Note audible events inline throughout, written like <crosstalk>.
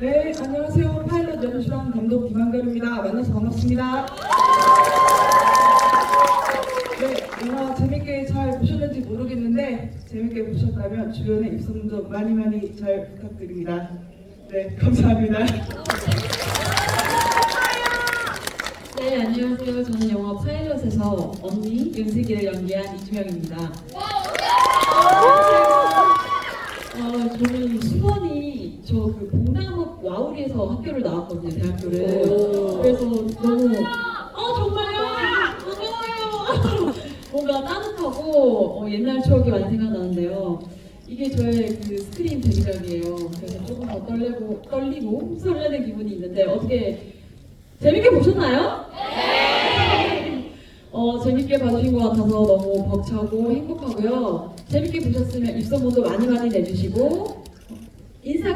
네, 안녕하세요. 파일럿 연출한 감독 김한결입니다. 만나서 반갑습니다. 네, 영화 재밌게 잘 보셨는지 모르겠는데 재밌게 보셨다면 주변에 입소문도 많이 많이 잘 부탁드립니다. 네, 감사합니다. 네, 안녕하세요. 저는 영화 파일럿에서 언니 윤세기를 연기한 이주영입니다. 어, 저는 수원이 저그 봉담읍 와우리에서 학교를 나왔거든요, 대학교를. 그래서 너무 어 정말요? 반가워요. <laughs> 뭔가 따뜻하고 어, 옛날 추억이 많이 생각나는데요. 이게 저의 그 스크린 데뷔작이에요. 그래서 조금 더 떨리고 떨리고 설레는 기분이 있는데 어떻게 재밌게 보셨나요? 네. 어, 재밌게 봐주신 것 같아서 너무 벅차고 행복하고요. 재밌게 보셨으면 입소문도 많이 많이 내주시고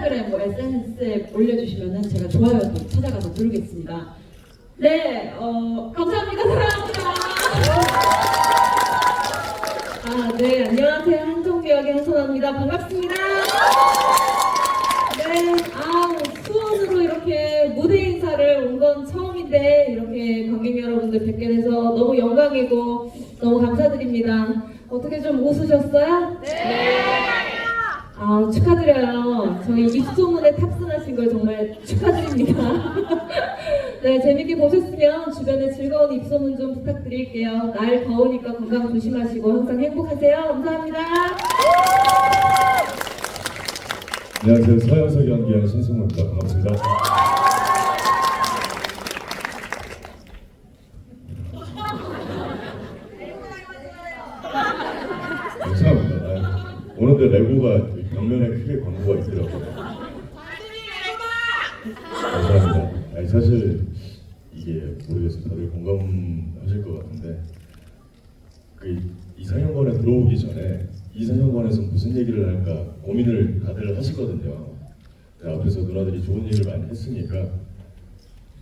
인스타그램 뭐 SNS에 올려주시면 제가 좋아요도 찾아가서 누르겠습니다. 네, 어, 감사합니다. 사랑합니다. 아, 네, 안녕하세요. 한정비 역의 한선아입니다. 반갑습니다. 네, 아, 수원으로 이렇게 무대 인사를 온 건 처음인데 이렇게 관객 여러분들 뵙게 돼서 너무 영광이고 너무 감사드립니다. 어떻게 좀 웃으셨어요? 네. 아, 축하드려요. 저희 입소문에 탑승하신 걸 정말 축하드립니다. <laughs> 네, 재밌게 보셨으면 주변에 즐거운 입소문 좀 부탁드릴게요. 날 더우니까 건강 조심하시고 항상 행복하세요. 감사합니다. 안녕하세요. 서영석 연기한 신승우입니다. 반갑습니다. <laughs> 감사합니다. 아, 오늘도 레고가 벽면에 크게 광고가 있더라고요. 감사합니다. 아니, 사실 이게 모르겠어요. 다들 공감하실 것 같은데 그 이상형관에 들어오기 전에 이상형관에서 무슨 얘기를 할까 고민을 다들 하시거든요. 앞에서 누나들이 좋은 얘기를 많이 했으니까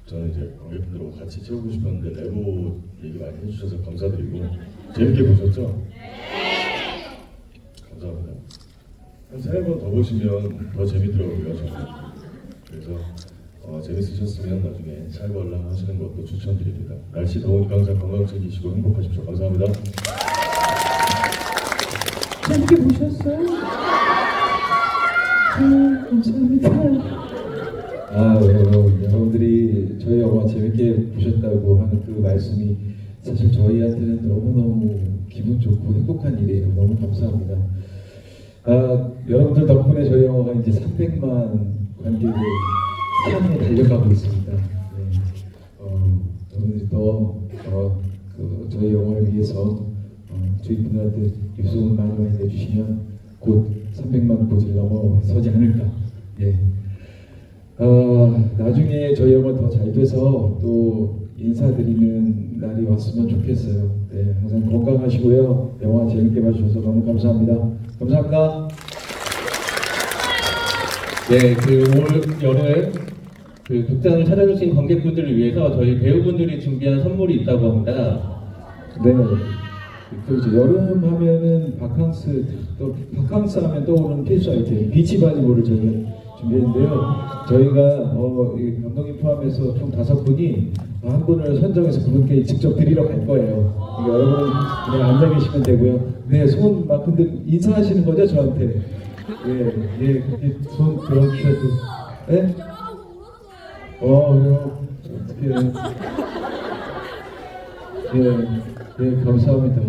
저는 이제 관객분들하고 같이 채우고 싶었는데 레고 얘기 많이 해주셔서 감사드리고 재밌게 보셨죠? 감사합니다. 한 세네 번더 보시면 더 재밌더라고요 저는. 그래서 어, 재밌으셨으면 나중에 찰관람 하시는 것도 추천드립니다. 날씨 더우니까 항상 건강 챙기시고 행복하십시오. 감사합니다. 재밌게 보셨어요? 네, 감사합니다. 아, 어, 여러분들이 저희 영화 재밌게 보셨다고 하는 그 말씀이 사실 저희한테는 너무너무 기분 좋고 행복한 일이에요. 너무 감사합니다. 아, 여러분들 덕분에 저희 영화가 이제 300만 관객을 향해 달려가고 있습니다. 네. 어, 여러분들이 더 어, 그 저희 영화를 위해서 어, 저희 분들한테 입소문 많이 많이 내주시면 곧 300만 고지를 넘어 서지 않을까. 예. 어, 나중에 저희 영화 더 잘 돼서 또 인사드리는 날이 왔으면 좋겠어요. 네, 항상 건강하시고요. 영화 재밌게 봐주셔서 너무 감사합니다. 감사합니다. 네, 그올 여름 그 극장을 찾아주신 관객분들을 위해서 저희 배우분들이 준비한 선물이 있다고 합니다. 네. 그 이제 여름 하면은 바캉스 또 바캉스 하면 떠오르는 필수 아이템 비치 발리볼을 저희가 준비했는데요. 저희가 어, 이 감독님 포함해서 총 다섯 분이 한 분을 선정해서 그분께 직접 드리러 갈 거예요. 그러니까 여러분 그냥 앉아 계시면 되고요. 네, 손 막 근데 인사하시는 거죠 저한테? 예, 예, 손 들어주셔도 네? 어, 그래요. 어떻게? 예, 예, 감사합니다.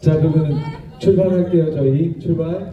자, 그러면 출발할게요, 저희. 출발.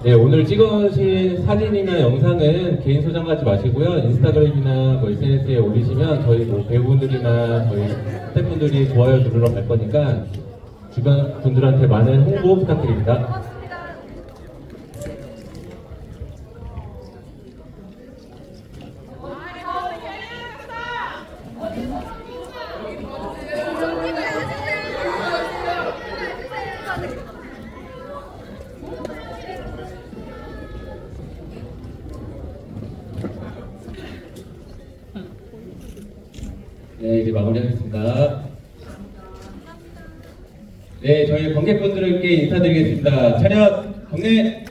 네, 오늘 찍으신 사진이나 영상은 개인 소장하지 마시고요. 인스타그램이나 뭐 SNS에 올리시면 저희 뭐 배우분들이나 저희 스태프분들이 좋아요 누르러 갈 거니까 주변 분들한테 많은 홍보 부탁드립니다. 네, 이제 마무리하겠습니다. 네, 저희 관객분들께 인사드리겠습니다. 차렷, 경례!